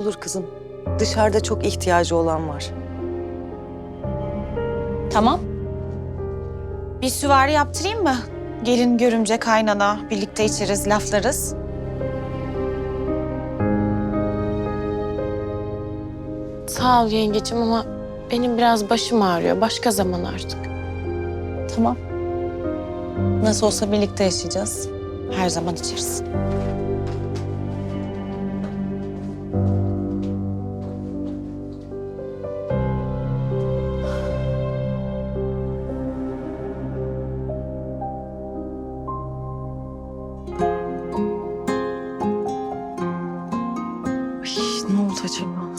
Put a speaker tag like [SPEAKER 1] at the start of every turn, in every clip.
[SPEAKER 1] Olur kızım. Dışarıda çok ihtiyacı olan var.
[SPEAKER 2] Tamam. Bir süvari yaptırayım mı? Gelin görümce kaynana birlikte içeriz laflarız.
[SPEAKER 3] Sağ ol yengecim ama benim biraz başım ağrıyor. Başka zaman artık.
[SPEAKER 2] Tamam. Nasıl olsa birlikte yaşayacağız. Her zaman içeriz.
[SPEAKER 1] Acaba?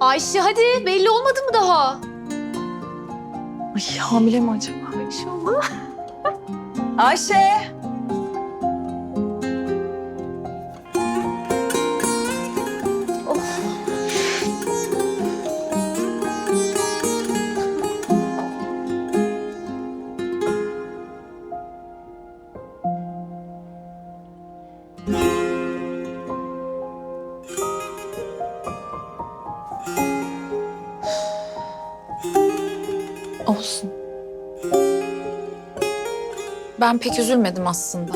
[SPEAKER 4] Ayşe hadi belli olmadı mı daha?
[SPEAKER 1] Ay hamile mi acaba?
[SPEAKER 4] İnşallah.
[SPEAKER 1] Ayşe!
[SPEAKER 5] Olsun. Ben pek üzülmedim aslında.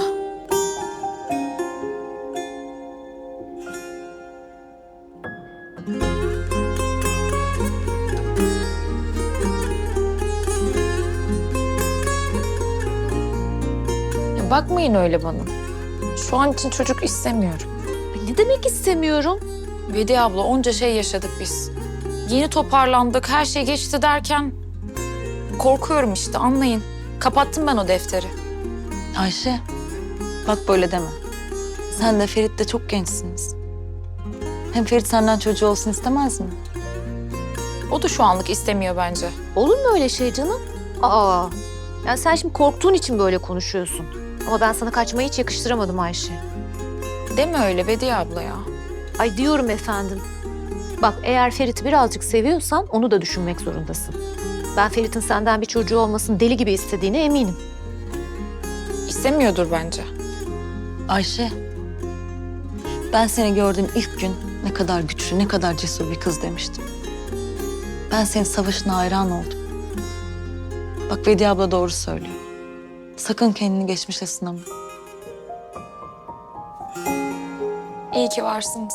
[SPEAKER 5] Ya bakmayın öyle bana. Şu an için çocuk istemiyorum.
[SPEAKER 4] Ay, Ne demek istemiyorum?
[SPEAKER 5] Vedi abla onca şey yaşadık biz. Yeni toparlandık, her şey geçti derken korkuyorum işte anlayın. Kapattım ben o defteri.
[SPEAKER 6] Ayşe, bak böyle deme. Sen de Ferit de çok gençsiniz. Hem Ferit senden çocuğu olsun istemez mi?
[SPEAKER 5] O da şu anlık istemiyor bence.
[SPEAKER 4] Olur mu öyle şey canım? Aa. Yani sen şimdi korktuğun için böyle konuşuyorsun. Ama ben sana kaçmayı hiç yakıştıramadım Ayşe.
[SPEAKER 5] Deme öyle Vedi abla ya.
[SPEAKER 4] Ay diyorum efendim. Bak eğer Ferit'i birazcık seviyorsan onu da düşünmek zorundasın. Ben Ferit'in senden bir çocuğu olmasını deli gibi istediğine eminim.
[SPEAKER 5] İstemiyordur bence.
[SPEAKER 6] Ayşe, ben seni gördüğüm ilk gün ne kadar güçlü, ne kadar cesur bir kız demiştim. Ben senin savaşına hayran oldum. Bak Vedi abla doğru söylüyor. Sakın kendini geçmişle sınama.
[SPEAKER 5] İyi ki varsınız.